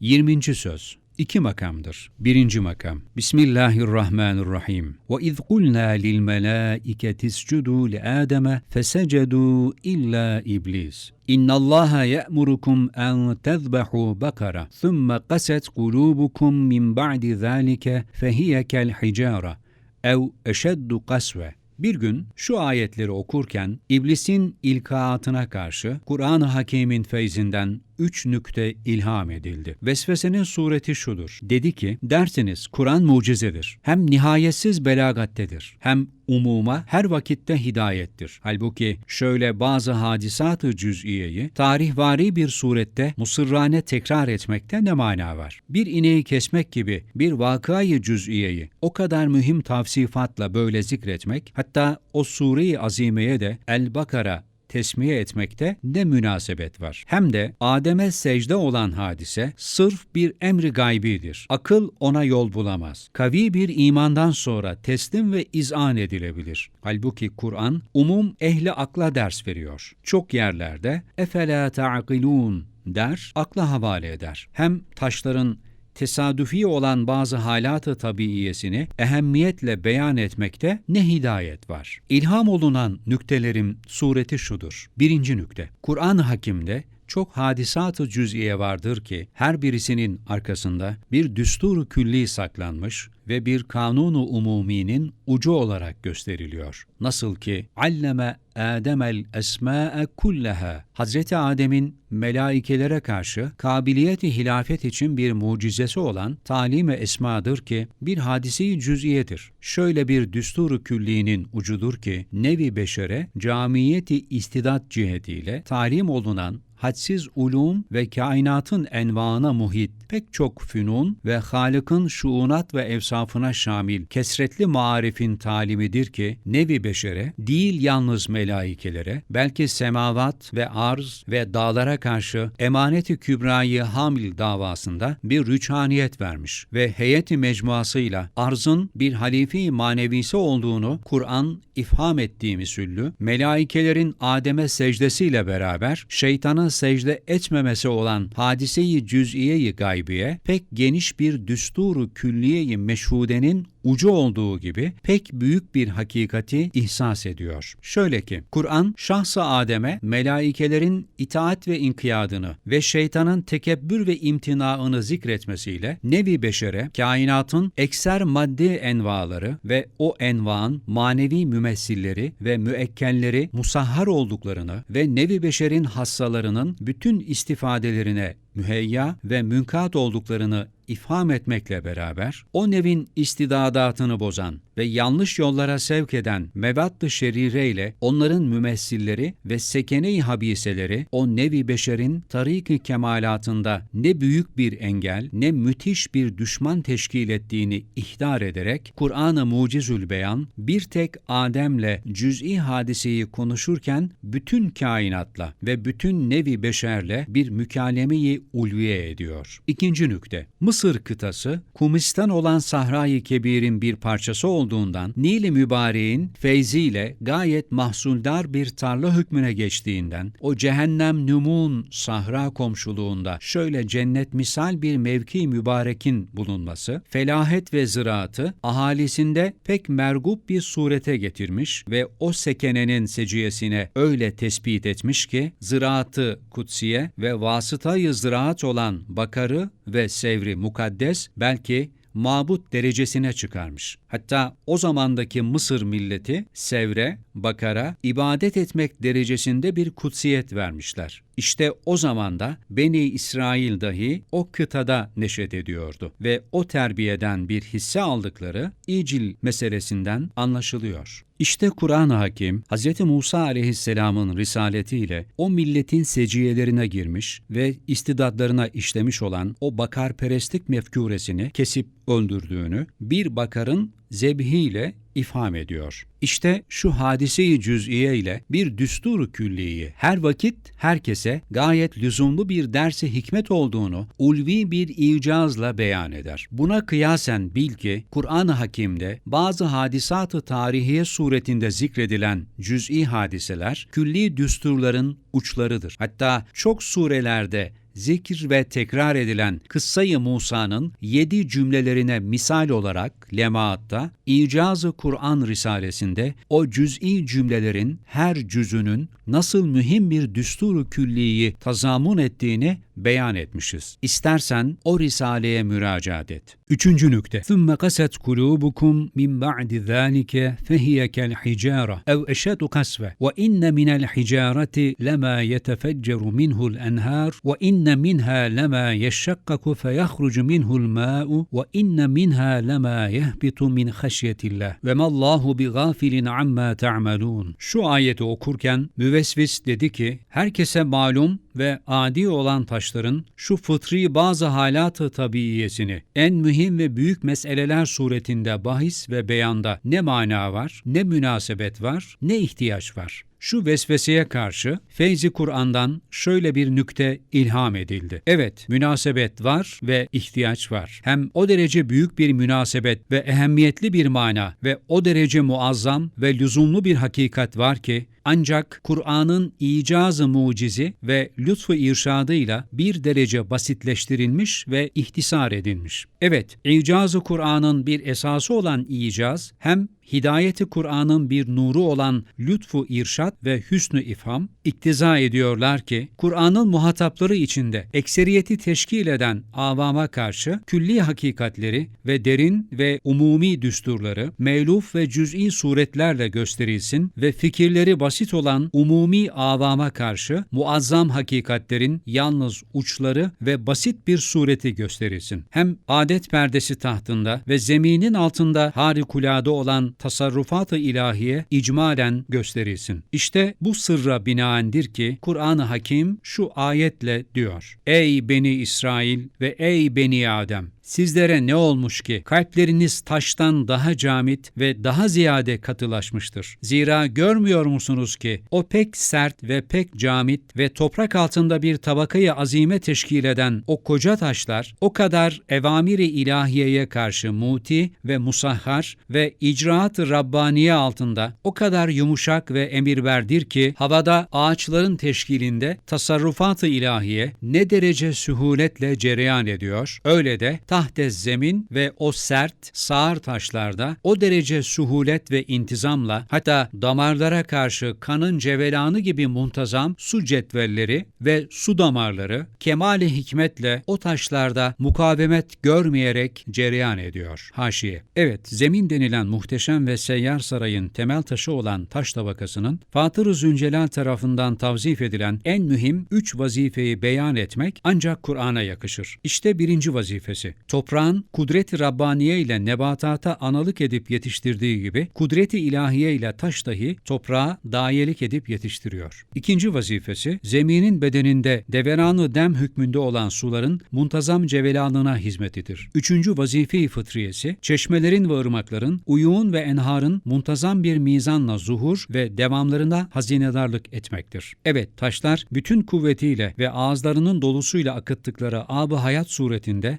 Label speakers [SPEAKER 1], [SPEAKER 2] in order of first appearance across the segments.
[SPEAKER 1] 20. söz İki makamdır. Birinci makam. Bismillahirrahmanirrahim. Ve iz kulna lil melaiketi iscudu li Adem'e fesecedu illa iblis. İnna Allaha ya'murukum en tezbahu bakara. Thumma qaset kulubukum min ba'di zalike fehiye kel hicara. Ev eşeddu kasve. Bir gün şu ayetleri okurken iblisin ilkaatına karşı Kur'an-ı Hakîm'in feyzinden üç nükte ilham edildi. Vesvesenin sureti şudur. Dedi ki, dersiniz Kur'an mucizedir. Hem nihayetsiz belagattedir. Hem umuma her vakitte hidayettir. Halbuki şöyle bazı hadisat-ı cüz'iyeyi tarihvari bir surette musırrane tekrar etmekte ne mana var? Bir ineği kesmek gibi bir vakayı cüz'iyeyi o kadar mühim tavsifatla böyle zikretmek, hatta o sure-i azimeye de El-Bakara tesmiye etmekte ne münasebet var? Hem de Adem'e secde olan hadise sırf bir emri gaybidir. Akıl ona yol bulamaz. Kavi bir imandan sonra teslim ve izan edilebilir. Halbuki Kur'an umum ehli akla ders veriyor. Çok yerlerde efela ta'qilun der, akla havale eder. Hem taşların tesadüfi olan bazı halat-ı tabiiyesini ehemmiyetle beyan etmekte ne hidayet var. İlham olunan nüktelerin sureti şudur. Birinci nükte. Kur'an-ı Hakim'de çok hadisat-ı cüz'iye vardır ki her birisinin arkasında bir düstur külli saklanmış ve bir kanunu umuminin ucu olarak gösteriliyor. Nasıl ki alleme Ademel esma'e kullaha. Hazreti Adem'in melaikelere karşı kabiliyeti hilafet için bir mucizesi olan talim-i esmadır ki bir hadisi cüz'iyedir. Şöyle bir düsturu külliğinin ucudur ki nevi beşere camiyeti istidat cihetiyle talim olunan hadsiz ulum ve kainatın envaına muhit pek çok fünun ve Halık'ın şuunat ve evsafına şamil kesretli marifin talimidir ki nevi beşere değil yalnız melaikelere belki semavat ve arz ve dağlara karşı emaneti kübrayı hamil davasında bir rüçhaniyet vermiş ve heyeti mecmuasıyla arzın bir halifi manevisi olduğunu Kur'an ifham ettiği misüllü melaikelerin Adem'e secdesiyle beraber şeytana secde etmemesi olan hadiseyi cüz'iyeyi gaybiye pek geniş bir düsturu külliyeyi meşhudenin ucu olduğu gibi pek büyük bir hakikati ihsas ediyor. Şöyle ki, Kur'an şahsa Adem'e melaikelerin itaat ve inkiyadını ve şeytanın tekebbür ve imtinaını zikretmesiyle nevi beşere, kainatın ekser maddi envaları ve o envaın manevi mümessilleri ve müekkelleri musahhar olduklarını ve nevi beşerin hassalarının bütün istifadelerine müheyya ve münkat olduklarını ifham etmekle beraber o nevin istidadatını bozan ve yanlış yollara sevk eden mevatt-ı şerire ile onların mümessilleri ve sekene-i habiseleri o nevi beşerin tarik-i kemalatında ne büyük bir engel ne müthiş bir düşman teşkil ettiğini ihdar ederek Kur'an-ı Mucizül Beyan bir tek Adem'le cüz'i hadiseyi konuşurken bütün kainatla ve bütün nevi beşerle bir mükalemeyi ulviye ediyor. İkinci nükte. Mısır kıtası, Kumistan olan Sahra-i Kebir'in bir parçası olduğundan Nil-i Mübareğin feyziyle gayet mahsuldar bir tarla hükmüne geçtiğinden o cehennem nümun sahra komşuluğunda şöyle cennet misal bir mevki mübarekin bulunması, felahet ve ziraatı ahalisinde pek mergup bir surete getirmiş ve o sekenenin seciyesine öyle tespit etmiş ki ziraatı kutsiye ve vasıtayı ziraat olan bakarı ve sevri mukaddes belki mabut derecesine çıkarmış. Hatta o zamandaki Mısır milleti Sevre, Bakara ibadet etmek derecesinde bir kutsiyet vermişler. İşte o zamanda Beni İsrail dahi o kıtada neşet ediyordu ve o terbiyeden bir hisse aldıkları İcil meselesinden anlaşılıyor. İşte Kur'an-ı Hakim, Hz. Musa aleyhisselamın risaletiyle o milletin seciyelerine girmiş ve istidadlarına işlemiş olan o bakarperestlik mefkuresini kesip öldürdüğünü, bir bakarın zebhiyle ifham ediyor. İşte şu hadiseyi cüz'iye ile bir düsturu külliyi her vakit herkese gayet lüzumlu bir dersi hikmet olduğunu ulvi bir icazla beyan eder. Buna kıyasen bil ki Kur'an-ı Hakim'de bazı hadisat-ı tarihiye suretinde zikredilen cüz'i hadiseler külli düsturların uçlarıdır. Hatta çok surelerde zikir ve tekrar edilen Kıssayı Musa'nın yedi cümlelerine misal olarak Lemaat'ta, İcazı Kur'an Risalesinde o cüz'i cümlelerin her cüzünün nasıl mühim bir düsturu külliyi tazamun ettiğini beyan etmişiz. İstersen o risaleye müracaat et. Üçüncü nükte. ثُمَّ قَسَتْ قُلُوبُكُمْ مِنْ بَعْدِ ذَٰلِكَ فَهِيَ كَالْحِجَارَةِ اَوْ اَشَدُ قَسْوَةً وَاِنَّ مِنَ الْحِجَارَةِ لَمَا يَتَفَجَّرُ مِنْهُ الْاَنْهَارُ وَاِنَّ مِنْهَا لَمَا يَشَّقَّقُ فَيَخْرُجُ مِنْهُ الْمَاءُ وَاِنَّ مِنْهَا لَمَا يَهْبِطُ مِنْ خَشْيَةِ اللّٰهِ وَمَا اللّٰهُ بِغَافِلٍ عَمَّا تَعْمَلُونَ Şu ayeti okurken müvesvis dedi ki, herkese malum ve adi olan taşların şu fıtri bazı halatı tabiyiyesini en mühim ve büyük meseleler suretinde bahis ve beyanda ne mana var, ne münasebet var, ne ihtiyaç var. Şu vesveseye karşı Feyzi Kur'an'dan şöyle bir nükte ilham edildi. Evet, münasebet var ve ihtiyaç var. Hem o derece büyük bir münasebet ve ehemmiyetli bir mana ve o derece muazzam ve lüzumlu bir hakikat var ki ancak Kur'an'ın icazı mucizi ve lütfu irşadıyla bir derece basitleştirilmiş ve ihtisar edilmiş. Evet, icazı Kur'an'ın bir esası olan icaz hem hidayeti Kur'an'ın bir nuru olan lütfu irşat ve hüsnü ifham iktiza ediyorlar ki Kur'an'ın muhatapları içinde ekseriyeti teşkil eden avama karşı külli hakikatleri ve derin ve umumi düsturları mevluf ve cüz'i suretlerle gösterilsin ve fikirleri basit olan umumi avama karşı muazzam hakikatlerin yalnız uçları ve basit bir sureti gösterilsin. Hem adet perdesi tahtında ve zeminin altında harikulade olan tasarrufat-ı ilahiye icmalen gösterilsin. İşte bu sırra binaendir ki Kur'an-ı Hakim şu ayetle diyor. Ey Beni İsrail ve ey Beni Adem! Sizlere ne olmuş ki kalpleriniz taştan daha camit ve daha ziyade katılaşmıştır. Zira görmüyor musunuz ki o pek sert ve pek camit ve toprak altında bir tabakayı azime teşkil eden o koca taşlar o kadar evamiri ilahiyeye karşı muti ve musahhar ve icraat-ı Rabbaniye altında o kadar yumuşak ve emirverdir ki havada ağaçların teşkilinde tasarrufat-ı ilahiye ne derece sühuletle cereyan ediyor. Öyle de tahte zemin ve o sert, sağır taşlarda o derece suhulet ve intizamla hatta damarlara karşı kanın cevelanı gibi muntazam su cetvelleri ve su damarları kemali hikmetle o taşlarda mukavemet görmeyerek cereyan ediyor. Haşiye. Evet, zemin denilen muhteşem ve seyyar sarayın temel taşı olan taş tabakasının Fatır-ı Züncelal tarafından tavzif edilen en mühim üç vazifeyi beyan etmek ancak Kur'an'a yakışır. İşte birinci vazifesi toprağın kudret-i Rabbaniye ile nebatata analık edip yetiştirdiği gibi kudret-i ilahiye ile taş dahi toprağa dayelik edip yetiştiriyor. İkinci vazifesi zeminin bedeninde deveranı dem hükmünde olan suların muntazam cevelanına hizmetidir. Üçüncü vazife-i fıtriyesi çeşmelerin ve ırmakların, uyuğun ve enharın muntazam bir mizanla zuhur ve devamlarına hazinedarlık etmektir. Evet taşlar bütün kuvvetiyle ve ağızlarının dolusuyla akıttıkları ab hayat suretinde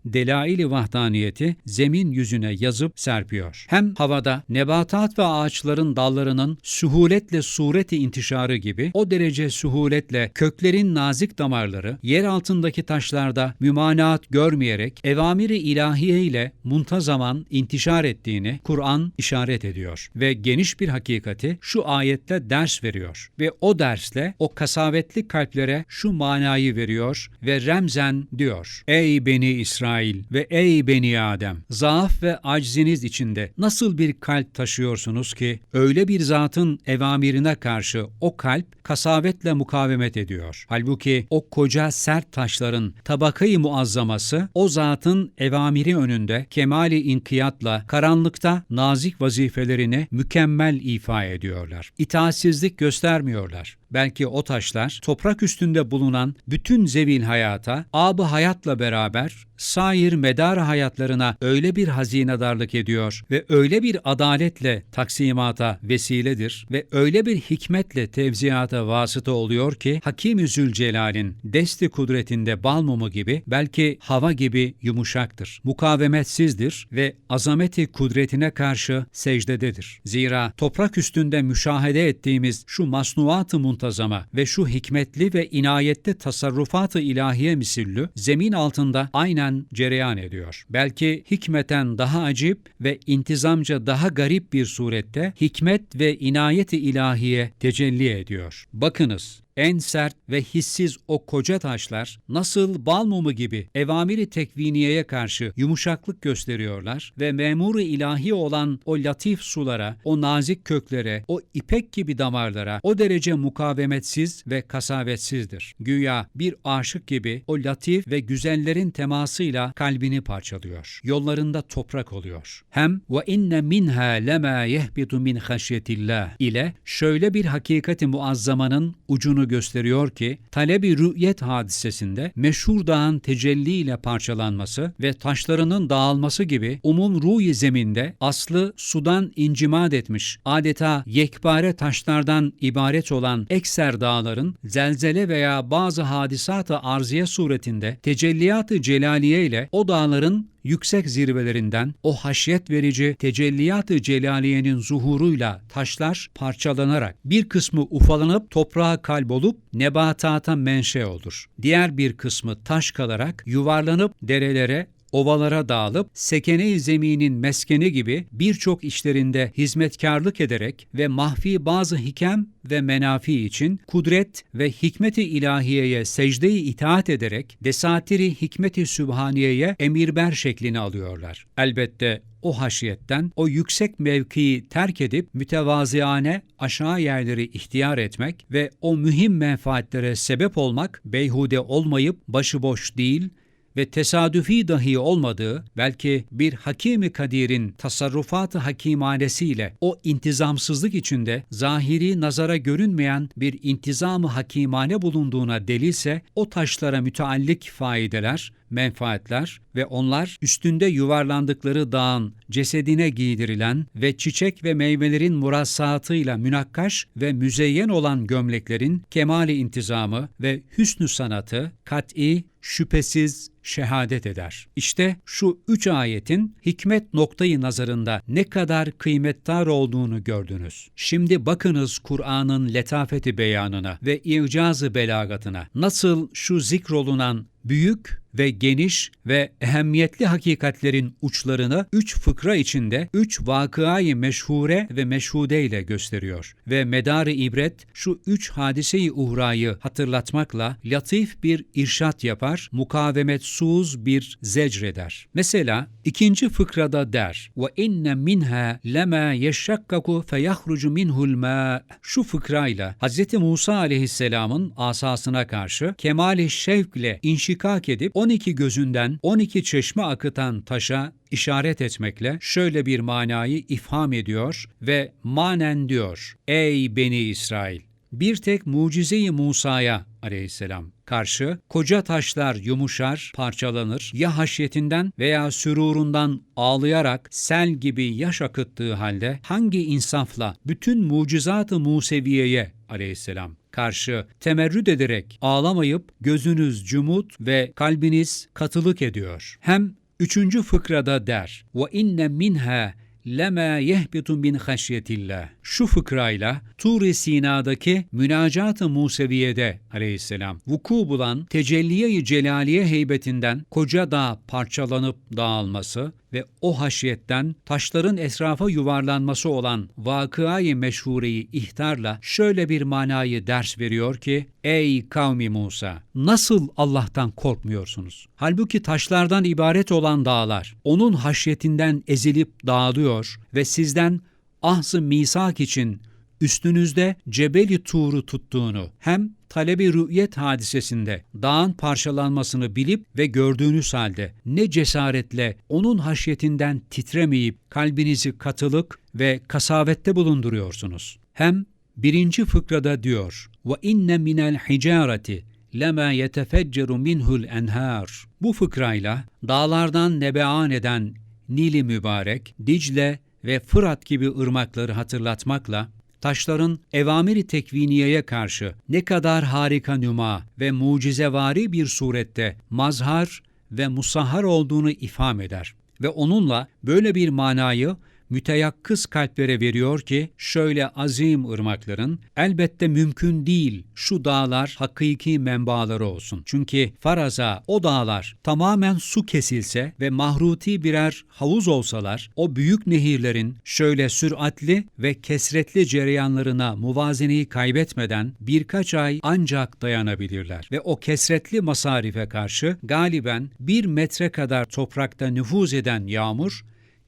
[SPEAKER 1] delail-i vahdaniyeti zemin yüzüne yazıp serpiyor. Hem havada nebatat ve ağaçların dallarının suhuletle sureti intişarı gibi o derece suhuletle köklerin nazik damarları yer altındaki taşlarda mümanaat görmeyerek evamiri ilahiye ile muntazaman intişar ettiğini Kur'an işaret ediyor ve geniş bir hakikati şu ayette ders veriyor ve o dersle o kasavetli kalplere şu manayı veriyor ve remzen diyor. Ey beni İsrail ve ey beni Adem! Zaaf ve acziniz içinde nasıl bir kalp taşıyorsunuz ki öyle bir zatın evamirine karşı o kalp kasavetle mukavemet ediyor. Halbuki o koca sert taşların tabakayı muazzaması o zatın evamiri önünde kemali inkiyatla karanlıkta nazik vazifelerini mükemmel ifa ediyorlar. İtaatsizlik göstermiyorlar. Belki o taşlar toprak üstünde bulunan bütün zevil hayata, abı hayatla beraber sair medar hayatlarına öyle bir hazinedarlık ediyor ve öyle bir adaletle taksimata vesiledir ve öyle bir hikmetle tevziyata vasıta oluyor ki Hakim-i Zülcelal'in desti kudretinde bal mumu gibi belki hava gibi yumuşaktır. Mukavemetsizdir ve azameti kudretine karşı secdededir. Zira toprak üstünde müşahede ettiğimiz şu masnuat-ı muntazama ve şu hikmetli ve inayetli tasarrufat-ı ilahiye misillü zemin altında aynen cereyan ediyor. Belki hikmeten daha acip ve intizamca daha garip bir surette hikmet ve inayet-i ilahiye tecelli ediyor. Bakınız, en sert ve hissiz o koca taşlar nasıl bal mumu gibi evamiri tekviniyeye karşı yumuşaklık gösteriyorlar ve memuru ilahi olan o latif sulara, o nazik köklere, o ipek gibi damarlara o derece mukavemetsiz ve kasavetsizdir. Güya bir aşık gibi o latif ve güzellerin temasıyla kalbini parçalıyor. Yollarında toprak oluyor. Hem ve inne minha lema yehbitu min haşyetillah ile şöyle bir hakikati muazzamanın ucunu gösteriyor ki talebi rü'yet hadisesinde meşhur dağın tecelliyle parçalanması ve taşlarının dağılması gibi umum ruhi zeminde aslı sudan incimad etmiş adeta yekpare taşlardan ibaret olan ekser dağların zelzele veya bazı hadisat-ı arziye suretinde tecelliyat-ı celaliye ile o dağların yüksek zirvelerinden o haşyet verici tecelliyat-ı celaliyenin zuhuruyla taşlar parçalanarak bir kısmı ufalanıp toprağa kalbolup nebatata menşe olur. Diğer bir kısmı taş kalarak yuvarlanıp derelere ovalara dağılıp sekene-i zeminin meskeni gibi birçok işlerinde hizmetkarlık ederek ve mahfi bazı hikem ve menafi için kudret ve hikmeti ilahiyeye secde-i itaat ederek desatiri hikmeti sübhaniyeye emirber şeklini alıyorlar. Elbette o haşiyetten, o yüksek mevkiyi terk edip mütevaziane aşağı yerleri ihtiyar etmek ve o mühim menfaatlere sebep olmak beyhude olmayıp başıboş değil, ve tesadüfi dahi olmadığı belki bir hakimi kadir'in tasarrufatı hakimanesiyle o intizamsızlık içinde zahiri nazara görünmeyen bir intizamı hakimane bulunduğuna delilse o taşlara müteallik faideler, menfaatler ve onlar üstünde yuvarlandıkları dağın cesedine giydirilen ve çiçek ve meyvelerin murassatıyla münakkaş ve müzeyyen olan gömleklerin kemali intizamı ve hüsnü sanatı kat'i, şüphesiz şehadet eder. İşte şu üç ayetin hikmet noktayı nazarında ne kadar kıymettar olduğunu gördünüz. Şimdi bakınız Kur'an'ın letafeti beyanına ve icazı belagatına. Nasıl şu zikrolunan büyük ve geniş ve ehemmiyetli hakikatlerin uçlarını üç fıkra içinde üç vakıayı meşhure ve meşhude ile gösteriyor. Ve medarı ibret şu üç hadiseyi uhrayı hatırlatmakla latif bir irşat yapar, mukavemetsuz bir zecreder. Mesela ikinci fıkrada der ve inne minha lema yeşakkaku feyahrucu minhul ma şu fıkrayla Hz. Musa aleyhisselamın asasına karşı kemali şevkle inşikak edip 12 gözünden 12 çeşme akıtan taşa işaret etmekle şöyle bir manayı ifham ediyor ve manen diyor. Ey Beni İsrail! Bir tek mucize-i Musa'ya aleyhisselam karşı koca taşlar yumuşar, parçalanır, ya haşyetinden veya sürurundan ağlayarak sel gibi yaş akıttığı halde hangi insafla bütün mucizat-ı Museviye'ye aleyhisselam karşı temerrüt ederek ağlamayıp gözünüz cumut ve kalbiniz katılık ediyor. Hem üçüncü fıkrada der ve inne minha lema yehbitu min haşyetillah. Şu fıkrayla Tur-i Sina'daki münacat-ı Museviye'de aleyhisselam vuku bulan tecelliye-i celaliye heybetinden koca dağ parçalanıp dağılması ve o haşiyetten taşların etrafa yuvarlanması olan vakıayı meşhureyi ihtarla şöyle bir manayı ders veriyor ki Ey kavmi Musa! Nasıl Allah'tan korkmuyorsunuz? Halbuki taşlardan ibaret olan dağlar onun haşyetinden ezilip dağılıyor ve sizden ahz-ı misak için üstünüzde Cebeli Tur'u tuttuğunu hem talebi rü'yet hadisesinde dağın parçalanmasını bilip ve gördüğünüz halde ne cesaretle onun haşyetinden titremeyip kalbinizi katılık ve kasavette bulunduruyorsunuz. Hem birinci fıkrada diyor ve inne minel hicareti lema yetefecceru minhul enhar. Bu fıkrayla dağlardan nebean eden Nil-i Mübarek, Dicle ve Fırat gibi ırmakları hatırlatmakla taşların evamiri tekviniyeye karşı ne kadar harika nüma ve mucizevari bir surette mazhar ve musahhar olduğunu ifham eder ve onunla böyle bir manayı müteyakkız kalplere veriyor ki şöyle azim ırmakların elbette mümkün değil şu dağlar hakiki menbaları olsun. Çünkü faraza o dağlar tamamen su kesilse ve mahruti birer havuz olsalar o büyük nehirlerin şöyle süratli ve kesretli cereyanlarına muvazeneyi kaybetmeden birkaç ay ancak dayanabilirler ve o kesretli masarife karşı galiben bir metre kadar toprakta nüfuz eden yağmur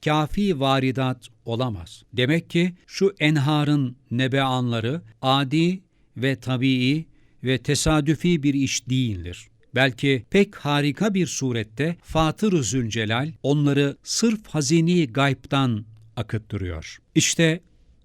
[SPEAKER 1] kafi varidat olamaz. Demek ki şu enharın nebeanları adi ve tabii ve tesadüfi bir iş değildir. Belki pek harika bir surette Fatır-ı Zülcelal onları sırf hazini gaybtan akıttırıyor. İşte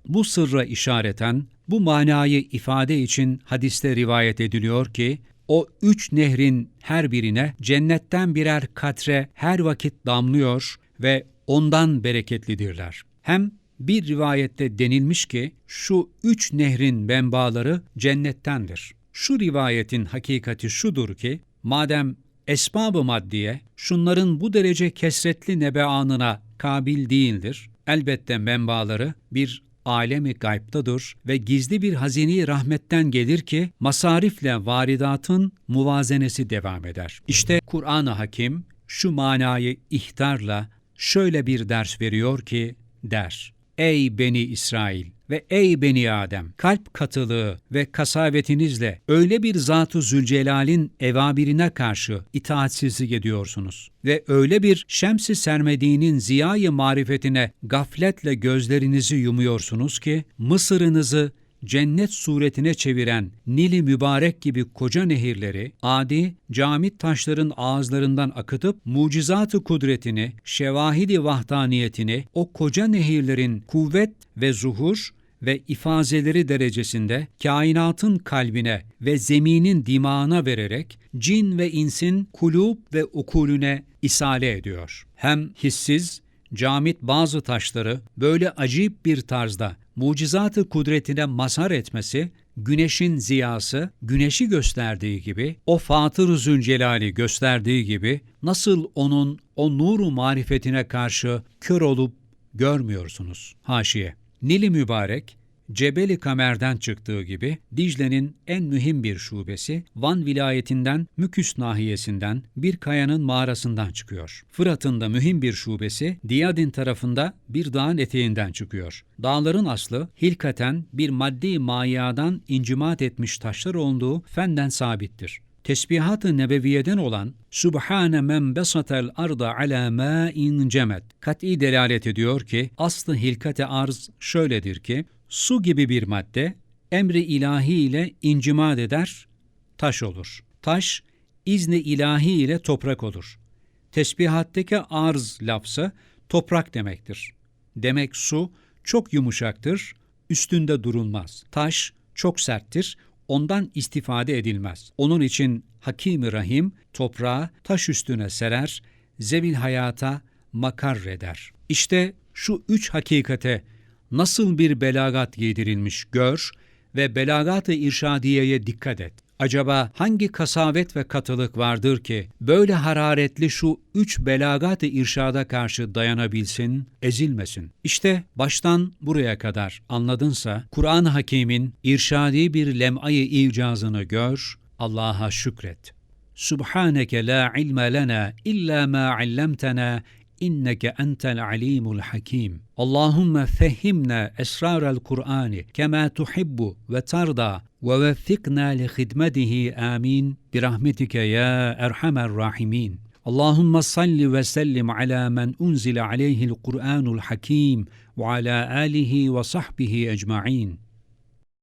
[SPEAKER 1] bu sırra işareten bu manayı ifade için hadiste rivayet ediliyor ki o üç nehrin her birine cennetten birer katre her vakit damlıyor ve ondan bereketlidirler. Hem bir rivayette denilmiş ki şu üç nehrin menbaları cennettendir. Şu rivayetin hakikati şudur ki madem esbab-ı maddiye şunların bu derece kesretli nebeanına kabil değildir, elbette menbaları bir alemi gaybtadır ve gizli bir hazini rahmetten gelir ki masarifle varidatın muvazenesi devam eder. İşte Kur'an-ı Hakim şu manayı ihtarla şöyle bir ders veriyor ki der. Ey Beni İsrail ve ey Beni Adem! Kalp katılığı ve kasavetinizle öyle bir Zat-ı Zülcelal'in evabirine karşı itaatsizlik ediyorsunuz ve öyle bir şemsi sermediğinin ziyayı marifetine gafletle gözlerinizi yumuyorsunuz ki Mısır'ınızı cennet suretine çeviren Nil-i Mübarek gibi koca nehirleri adi camit taşların ağızlarından akıtıp mucizatı kudretini, şevahidi vahdaniyetini o koca nehirlerin kuvvet ve zuhur ve ifazeleri derecesinde kainatın kalbine ve zeminin dimağına vererek cin ve insin kulub ve ukulüne isale ediyor. Hem hissiz, camit bazı taşları böyle acayip bir tarzda mucizatı kudretine mazhar etmesi, güneşin ziyası, güneşi gösterdiği gibi, o Fatır-ı Zülcelal'i gösterdiği gibi, nasıl onun o nuru marifetine karşı kör olup görmüyorsunuz? Haşiye. Nil-i Mübarek, Cebeli Kamer'den çıktığı gibi Dicle'nin en mühim bir şubesi Van vilayetinden Müküs nahiyesinden bir kayanın mağarasından çıkıyor. Fırat'ın da mühim bir şubesi Diyadin tarafında bir dağın eteğinden çıkıyor. Dağların aslı hilkaten bir maddi mayadan incimat etmiş taşlar olduğu fenden sabittir. Tesbihat-ı nebeviyeden olan Subhane men besatel arda ala ma'in cemet kat'i delalet ediyor ki aslı hilkate arz şöyledir ki su gibi bir madde emri ilahi ile incimat eder, taş olur. Taş izni ilahi ile toprak olur. Tesbihatteki arz lafzı toprak demektir. Demek su çok yumuşaktır, üstünde durulmaz. Taş çok serttir, ondan istifade edilmez. Onun için Hakim-i Rahim toprağı taş üstüne serer, zevil hayata makar eder. İşte şu üç hakikate nasıl bir belagat giydirilmiş gör ve belagat-ı irşadiyeye dikkat et. Acaba hangi kasavet ve katılık vardır ki böyle hararetli şu üç belagat-ı irşada karşı dayanabilsin, ezilmesin? İşte baştan buraya kadar anladınsa Kur'an-ı Hakîm'in irşadi bir lem'ayı icazını gör, Allah'a şükret. Subhaneke la ilme lena illa ma allamtana إنك أنت العليم الحكيم. اللهم فهمنا أسرار القرآن كما تحب وترضى ووفقنا لخدمته. آمين. برحمتك يا أرحم الراحمين. اللهم صل وسلم على من أنزل عليه القرآن الحكيم وعلى آله وصحبه أجمعين.